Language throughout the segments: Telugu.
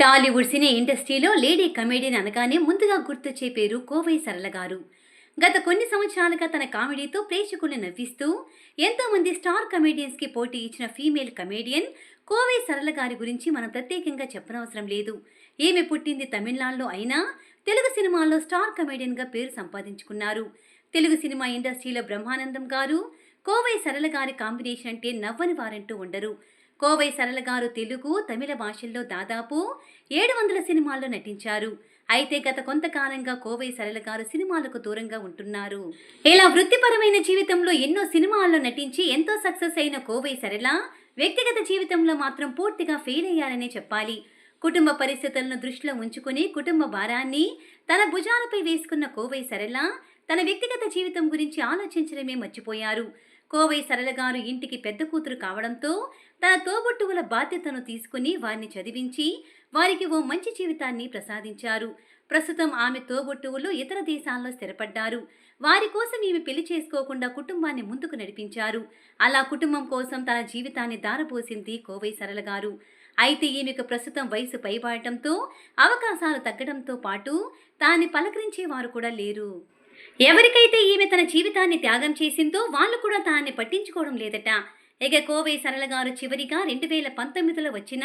టాలీవుడ్ సినీ ఇండస్ట్రీలో లేడీ కమెడియన్ అనగానే ముందుగా గుర్తొచ్చే పేరు కోవై సరళ గారు. గత కొన్ని సంవత్సరాలుగా తన కామెడీతో ప్రేక్షకుల్ని నవ్విస్తూ ఎంతోమంది స్టార్ కమెడియన్స్కి పోటీ ఇచ్చిన ఫీమేల్ కమెడియన్ కోవై సరళ గారి గురించి మనం ప్రత్యేకంగా చెప్పనవసరం లేదు. ఈమె పుట్టింది తమిళనాడులో అయినా తెలుగు సినిమాల్లో స్టార్ కమెడియన్గా పేరు సంపాదించుకున్నారు. తెలుగు సినిమా ఇండస్ట్రీలో బ్రహ్మానందం గారు కోవై సరళ గారి కాంబినేషన్ అంటే నవ్వని వారంటూ ఉండరు. కోవై సరళ గారు తెలుగు తమిళ భాషల్లో దాదాపు ఏడు వందల సినిమాల్లో నటించారు. అయితే గత కొంతకాలంగా కోవై సరళ గారు సినిమాలకు దూరంగా ఉంటున్నారు. ఇలా వృత్తిపరమైన జీవితంలో ఎన్నో సినిమాల్లో నటించి ఎంతో సక్సెస్ అయిన కోవై సరళ వ్యక్తిగత జీవితంలో మాత్రం పూర్తిగా ఫెయిల్ అయ్యారనే చెప్పాలి. కుటుంబ పరిస్థితులను దృష్టిలో ఉంచుకుని కుటుంబ భారాన్ని తన భుజాలపై వేసుకున్న కోవై సరళ తన వ్యక్తిగత జీవితం గురించి ఆలోచించడమే మర్చిపోయారు. కోవై సరళగారు ఇంటికి పెద్ద కూతురు కావడంతో తన తోబుట్టువుల బాధ్యతను తీసుకుని వారిని చదివించి వారికి ఓ మంచి జీవితాన్ని ప్రసాదించారు. ప్రస్తుతం ఆమె తోబుట్టువులు ఇతర దేశాల్లో స్థిరపడ్డారు. వారి కోసం ఈమె పెళ్ళి చేసుకోకుండా కుటుంబాన్ని ముందుకు నడిపించారు. అలా కుటుంబం కోసం తన జీవితాన్ని దారపోసింది కోవై సరళ గారు. అయితే ఈమెకు ప్రస్తుతం వయసు పైబాడటంతో అవకాశాలు తగ్గడంతో పాటు తాన్ని పలకరించే వారు కూడా లేరు. ఎవరికైతే ఈమె తన జీవితాన్ని త్యాగం చేసిందో వాళ్ళు కూడా తాన్ని పట్టించుకోవడం లేదట. ఇక కోవై సరళ గారు చివరిగా రెండు వేల పంతొమ్మిదిలో వచ్చిన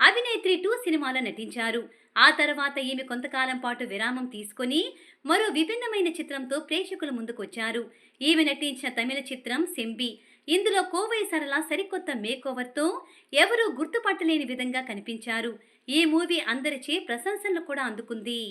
అభినేత్రి టూ సినిమాలో నటించారు. ఆ తర్వాత ఈమె కొంతకాలం పాటు విరామం తీసుకొని మరో విభిన్నమైన చిత్రంతో ప్రేక్షకుల ముందుకొచ్చారు ఈమె నటించిన తమిళ చిత్రం సెంబి. ఇందులో కోవై సరళ సరికొత్త మేకోవర్తో ఎవరూ గుర్తుపట్టలేని విధంగా కనిపించారు. ఈ మూవీ అందరిచే ప్రశంసలు కూడా అందుకుంది.